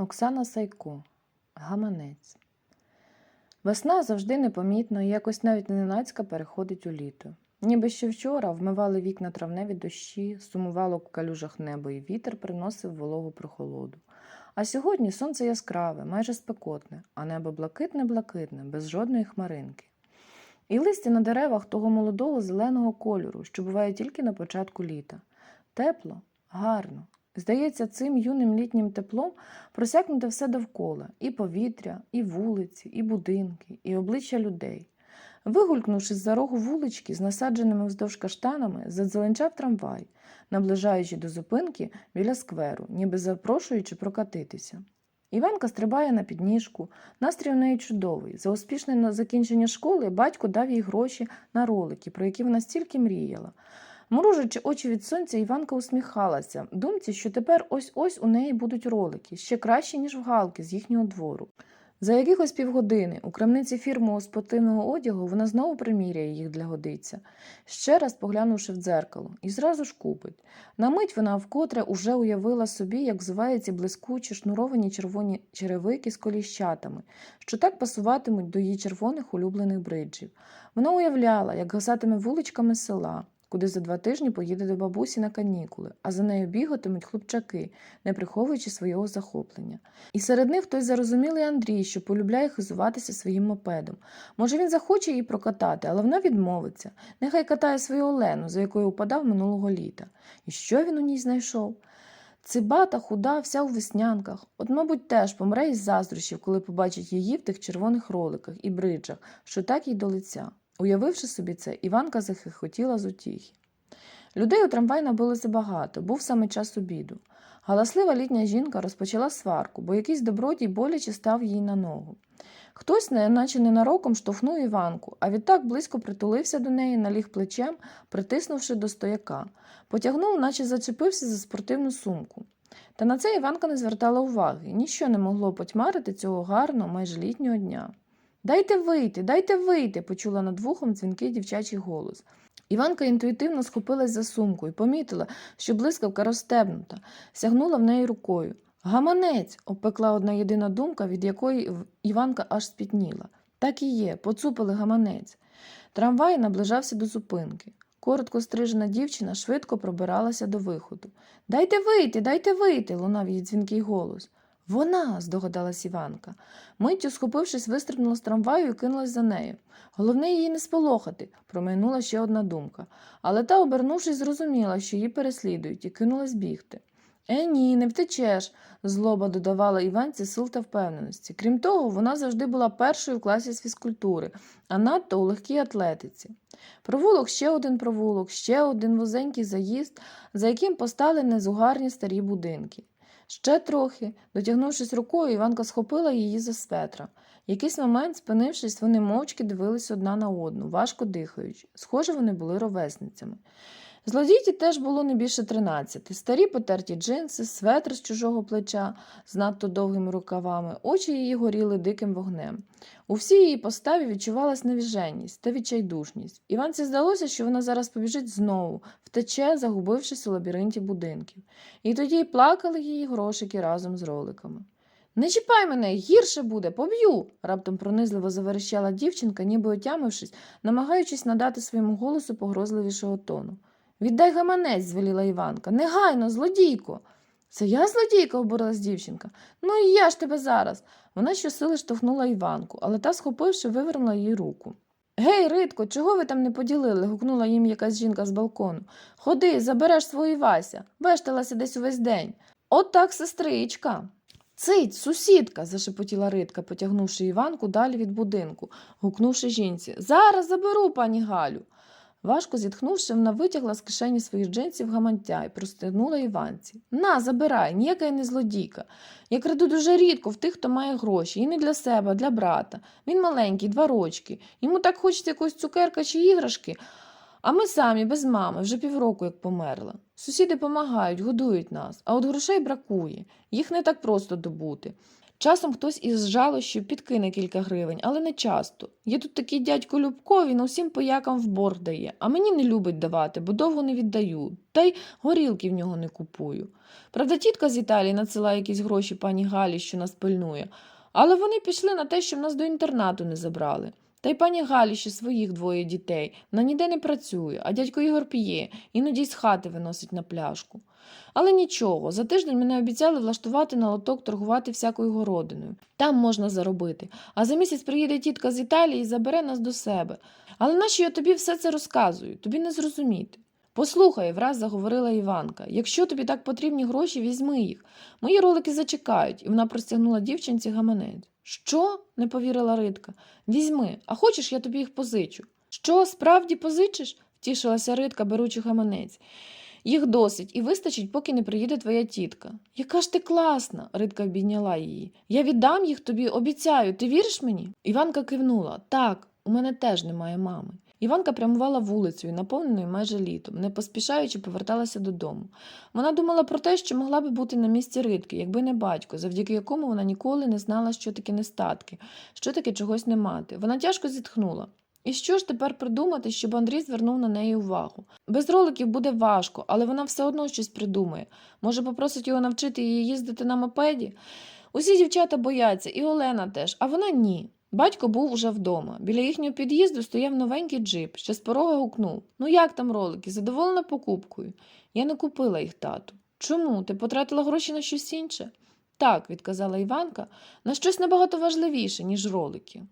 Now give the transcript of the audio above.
Оксана Сайко. Гаманець. Весна завжди непомітно і якось навіть ненацька переходить у літо. Ніби ще вчора вмивали вікна травневі дощі, сумувало в калюжах небо, і вітер приносив вологу прохолоду. А сьогодні сонце яскраве, майже спекотне, а небо блакитне-блакитне, без жодної хмаринки. І листя на деревах того молодого зеленого кольору, що буває тільки на початку літа. Тепло, гарно. Здається, цим юним літнім теплом просякнуте все довкола і повітря, і вулиці, і будинки, і обличчя людей. Вигулькнувши з-за рогу вулички з насадженими вздовж каштанами, задзеленчав трамвай, наближаючи до зупинки біля скверу, ніби запрошуючи прокатитися. Іванка стрибає на підніжку, настрій у неї чудовий. За успішне закінчення школи батько дав їй гроші на ролики, про які вона стільки мріяла. Мружачи очі від сонця, Іванка усміхалася, думці, що тепер ось-ось у неї будуть ролики, ще кращі, ніж в галки з їхнього двору. За якихось півгодини у крамниці фірмового спортивного одягу вона знову приміряє їх для годиця, ще раз поглянувши в дзеркало, і зразу ж купить. На мить вона вкотре уже уявила собі, як взуваються блискучі шнуровані червоні черевики з коліщатами, що так пасуватимуть до її червоних улюблених бриджів. Вона уявляла, як гасатиме вуличками села, куди за два тижні поїде до бабусі на канікули, а за нею бігатимуть хлопчаки, не приховуючи свого захоплення. І серед них той зарозумілий Андрій, що полюбляє хизуватися своїм мопедом. Може, він захоче її прокатати, але вона відмовиться. Нехай катає свою Олену, за якою упадав минулого літа. І що він у ній знайшов? Цибата, худа, вся у веснянках. От, мабуть, теж помре із заздрощів, коли побачить її в тих червоних роликах і бриджах, що так їй до лиця. Уявивши собі це, Іванка захихотіла з утіхи. Людей у трамвай набилося багато, був саме час обіду. Галаслива літня жінка розпочала сварку, бо якийсь добродій боляче став їй на ногу. Хтось, наче ненароком, штовхнув Іванку, а відтак близько притулився до неї, наліг плечем, притиснувши до стояка. Потягнув, наче зачепився за спортивну сумку. Та на це Іванка не звертала уваги, ніщо не могло потьмарити цього гарного, майже літнього дня. Дайте вийти, дайте вийти, почула над вухом дзвінкий дівчачий голос. Іванка інтуїтивно схопилась за сумку і помітила, що блискавка розстебнута, сягнула в неї рукою. Гаманець, обпекла одна єдина думка, від якої Іванка аж спітніла. Так і є, поцупили гаманець. Трамвай наближався до зупинки. Коротко стрижена дівчина швидко пробиралася до виходу. Дайте вийти, дайте вийти, лунав її дзвінкий голос. Вона, здогадалась Іванка. Миттю, схопившись, вистрибнула з трамваю і кинулась за нею. Головне її не сполохати, промайнула ще одна думка. Але та, обернувшись, зрозуміла, що її переслідують, і кинулась бігти. Е, ні, не втечеш, злоба додавала Іванці сил та впевненості. Крім того, вона завжди була першою в класі з фізкультури, а надто у легкій атлетиці. Провулок ще один провулок, ще один вузенький заїзд, за яким постали незугарні старі будинки. Ще трохи, дотягнувшись рукою, Іванка схопила її за светра. Якийсь момент, спинившись, вони мовчки дивились одна на одну, важко дихаючи. Схоже, вони були ровесницями. Злодійці теж було не більше тринадцяти. Старі потерті джинси, светр з чужого плеча з надто довгими рукавами, очі її горіли диким вогнем. У всій її поставі відчувалась невіженість та відчайдушність. Іванці здалося, що вона зараз побіжить знову, втече, загубившись у лабіринті будинків. І тоді плакали її грошики разом з роликами. Не чіпай мене, гірше буде, поб'ю. раптом пронизливо заверещала дівчинка, ніби отямившись, намагаючись надати своєму голосу погрозливішого тону. Віддай гаманець, звеліла Іванка. Негайно, злодійко. Це я злодійка, обурилась дівчинка. Ну і я ж тебе зараз. Вона щосили штовхнула Іванку, але та, схопивши, вивернула їй руку. Гей, Ритко, чого ви там не поділили? гукнула їм якась жінка з балкону. Ходи, забереш свою Вася, вешталася десь увесь день. От так, сестричка. Цить, сусідка, зашепотіла Ритка, потягнувши Іванку далі від будинку, гукнувши жінці. Зараз заберу, пані Галю. Важко зітхнувши, вона витягла з кишені своїх джинсів гаманця і простягнула Іванці. На, забирай, ніяка я не злодійка. Я краду дуже рідко в тих, хто має гроші, і не для себе, а для брата. Він маленький, два рочки. Йому так хочеться якогось цукерка чи іграшки. А ми самі, без мами, вже півроку як померла. Сусіди помагають, годують нас, а от грошей бракує. Їх не так просто добути. Часом хтось із жалощів підкине кілька гривень, але не часто. Є тут такий дядько Любко, він усім поякам в борг дає, а мені не любить давати, бо довго не віддаю, та й горілки в нього не купую. Правда, тітка з Італії надсилає якісь гроші пані Галі, що нас пильнує, але вони пішли на те, щоб нас до інтернату не забрали. Та й пані Галі ще своїх двоє дітей. Вона ніде не працює, а дядько Ігор п'є, іноді з хати виносить на пляшку. Але нічого, за тиждень мене обіцяли влаштувати на лоток торгувати всякою городиною. Там можна заробити. А за місяць приїде тітка з Італії і забере нас до себе. Але нащо я тобі все це розказую? Тобі не зрозуміти. Послухай, враз заговорила Іванка. Якщо тобі так потрібні гроші, візьми їх. Мої ролики зачекають, і вона простягнула дівчинці гаманець. Що? не повірила Ритка. Візьми, а хочеш, я тобі їх позичу. Що, справді позичиш? втішилася Ритка, беручи гаманець. Їх досить і вистачить, поки не приїде твоя тітка. Яка ж ти класна, Ритка обійняла її. Я віддам їх тобі, обіцяю, ти віриш мені? Іванка кивнула. Так, у мене теж немає мами. Іванка прямувала вулицею, наповненою майже літом, не поспішаючи поверталася додому. Вона думала про те, що могла би бути на місці Ритки, якби не батько, завдяки якому вона ніколи не знала, що таке нестатки, що таке чогось не мати. Вона тяжко зітхнула. І що ж тепер придумати, щоб Андрій звернув на неї увагу? Без роликів буде важко, але вона все одно щось придумає. Може, попросить його навчити її їздити на мопеді? Усі дівчата бояться, і Олена теж, а вона ні. Батько був уже вдома. Біля їхнього під'їзду стояв новенький джип, ще з порога гукнув Ну як там ролики? Задоволена покупкою? Я не купила їх, тату. Чому? Ти потратила гроші на щось інше? Так, відказала Іванка, на щось набагато важливіше, ніж ролики.